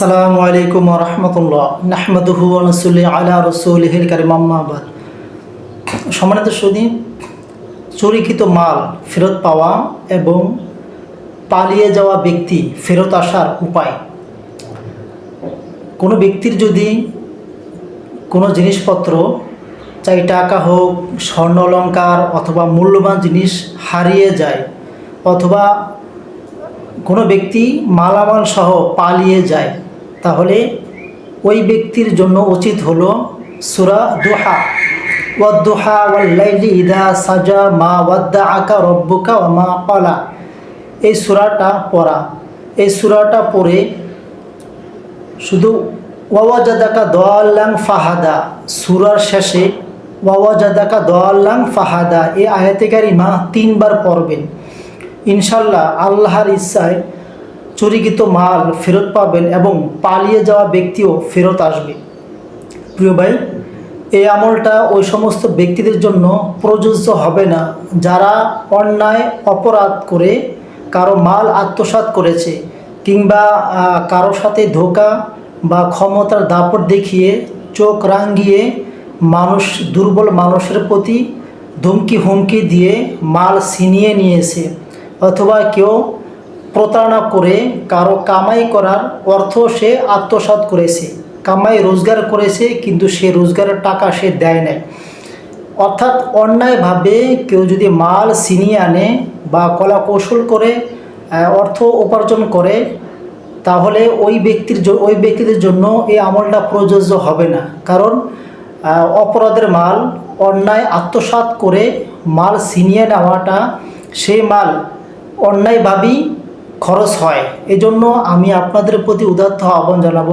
আসসালামু আলাইকুম রহমতুল্লাহ। নাহমাদুহু নসুল্লি আলা রসুলহিল কারিম আম্মাবাদ সম্মানিত সুদী চুরিকৃত মাল ফেরত পাওয়া এবং পালিয়ে যাওয়া ব্যক্তি ফেরত আসার উপায়। কোনো ব্যক্তির যদি কোনো জিনিসপত্র, চাই টাকা হোক, স্বর্ণ অলঙ্কার অথবা মূল্যবান জিনিস হারিয়ে যায় অথবা কোনো ব্যক্তি মালামাল সহ পালিয়ে যায় তাহলে ওই ব্যক্তির জন্য উচিত হলো সুরা দোহা। ওয়াদ্দোহা ওয়াল্লাইলি ইদা সাজা মা ওয়াদ্দা আকা রব্বুকা ও মা কলা এই সুরাটা পড়া। এই সুরাটা পড়ে শুধু ওয়াওয়াজাদাকা দোয়াল্লাং ফাহাদা। সুরার শেষে ওয়াওয়াজাদাকা দোয়াল্লাং ফাহাদা। এই আয়াতে কারিমা তিনবার পড়বেন। ইনশাল্লাহ আল্লাহর ইচ্ছায় চুরিকৃত মাল ফেরত পাবেন এবং পালিয়ে যাওয়া ব্যক্তিও ফেরত আসবে। প্রিয় ভাই, এই আমলটা ওই সমস্ত ব্যক্তিদের জন্য প্রযোজ্য হবে না। যারা অন্যায়, অপরাধ করে কারও মাল আত্মসাৎ করেছে কিংবা কারও সাথে ধোকা বা ক্ষমতার দাপট দেখিয়ে চোখ রাঙ্গিয়ে মানুষ, দুর্বল মানুষের প্রতি ধমকি হুমকি দিয়ে মাল ছিনিয়ে নিয়েছে। অথবা কেউ প্রতারণা করে, কারও কামাই করার অর্থ সে আত্মসাৎ করেছে। কামাই রোজগার করেছে, কিন্তু সে রোজগারের টাকা সে দেয় নাই। অর্থাৎ অন্যায়ভাবে কেউ যদি মাল ছিনিয়ে আনে বা কলা কৌশল করে অর্থ উপার্জন করে, তাহলে ওই ব্যক্তির ওই ব্যক্তিদের জন্য এই আমলটা প্রযোজ্য হবে না। কারণ অপরাধের মাল, অন্যায় আত্মসাৎ করে মাল ছিনিয়ে নেওয়াটা, সেই মাল অন্যায়ভাবেই খরচ হয়। এজন্য আমি আপনাদের প্রতি উদাত্ত আহ্বান জানাব।